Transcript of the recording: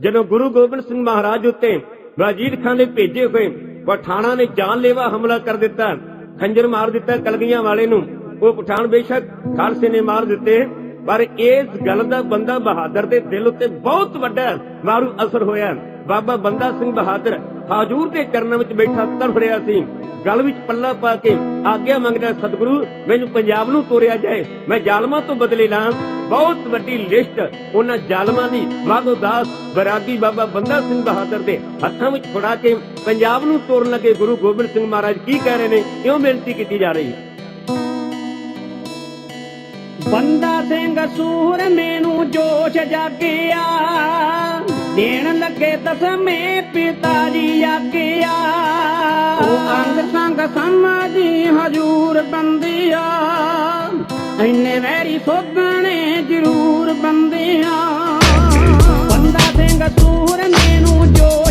ਜਦੋਂ ਗੁਰੂ ਗੋਬਿੰਦ ਸਿੰਘ ਮਹਾਰਾਜ ਉੱਤੇ ਵਜੀਦ ਖਾਨ ਦੇ ਭੇਜੇ ਹੋਏ ਪਠਾਣਾ ਨੇ ਜਾਨਲੇਵਾ ਹਮਲਾ ਕਰ ਦਿੱਤਾ, ਖੰਜਰ ਮਾਰ ਦਿੱਤਾ ਕਲਗੀਆਂ ਵਾਲੇ ਨੂੰ, ਉਹ ਪਠਾਨ ਬੇਸ਼ੱਕ ਖਾਲਸੇ ਨੇ ਮਾਰ ਦਿੱਤੇ, ਪਰ ਇਸ ਗੱਲ ਦਾ ਬੰਦਾ ਬਹਾਦਰ ਦੇ ਦਿਲ ਉੱਤੇ ਬਹੁਤ ਵੱਡਾ ਮਾਰੂ ਅਸਰ ਹੋਇਆ। ਬਾਬਾ ਬੰਦਾ ਸਿੰਘ ਬਹਾਦਰ ਹਾਜੂਰ ਦੇ ਚਰਨਾਂ ਵਿੱਚ ਬੈਠਾ ਤੜਫ ਰਿਹਾ ਸੀ। ਗਲ ਵਿੱਚ ਪੱਲਾ ਪਾ ਕੇ ਆਗਿਆ ਮੰਗਦਾ ਸਤਿਗੁਰੂ, ਮੈਨੂੰ ਪੰਜਾਬ ਨੂੰ ਤੋਰਿਆ ਜਾਏ। ਮੈਂ ਜ਼ਾਲਮਾਂ ਤੋਂ ਬਦਲੇ ਲਾਂ। ਬਹੁਤ ਵੱਡੀ ਲਿਸਟ ਉਹਨਾਂ ਜ਼ਾਲਮਾਂ ਦੀ। ਵਾਗੋ ਦਾਸ, ਬਰਾਗੀ ਬਾਬਾ ਬੰਦਾ ਸਿੰਘ ਬਹਾਦਰ ਦੇ ਹੱਥਾਂ ਵਿੱਚ ਫੜਾ ਕੇ ਪੰਜਾਬ ਨੂੰ ਤੋਰਨ ਲੱਗੇ ਗੁਰੂ ਗੋਬਿੰਦ ਸਿੰਘ ਮਹਾਰਾਜ ਕੀ ਕਹਿ ਰਹੇ ਨੇ? ਕਿਉਂ ਬੇਨਤੀ ਕੀਤੀ ਜਾ ਰਹੀ ਹੈ? ਬੰਦਾ ਸਿੰਘ ਸੂਰ ਮੈਨੂੰ ਜੋਸ਼ ਜਾਗਿਆ। ਦੇਣ ਲੱਗੇ ਦਸਵੇਂ ਪਿਤਾ ਜੀ ਆਗਿਆ। ਸੰਗ ਸੰਗ ਸਮਾਜੀ ਹਜੂਰ ਬੰਦਿਆ ਐਨੇ ਵੈਰੀ ਸੋਗਣੇ ਜ਼ਰੂਰ ਬੰਦਿਆ ਬੰਦਾ ਸਿੰਘ ਸੂਰ ਮੈਨੂੰ ਜੋਸ਼ ਜਾਗਿਆ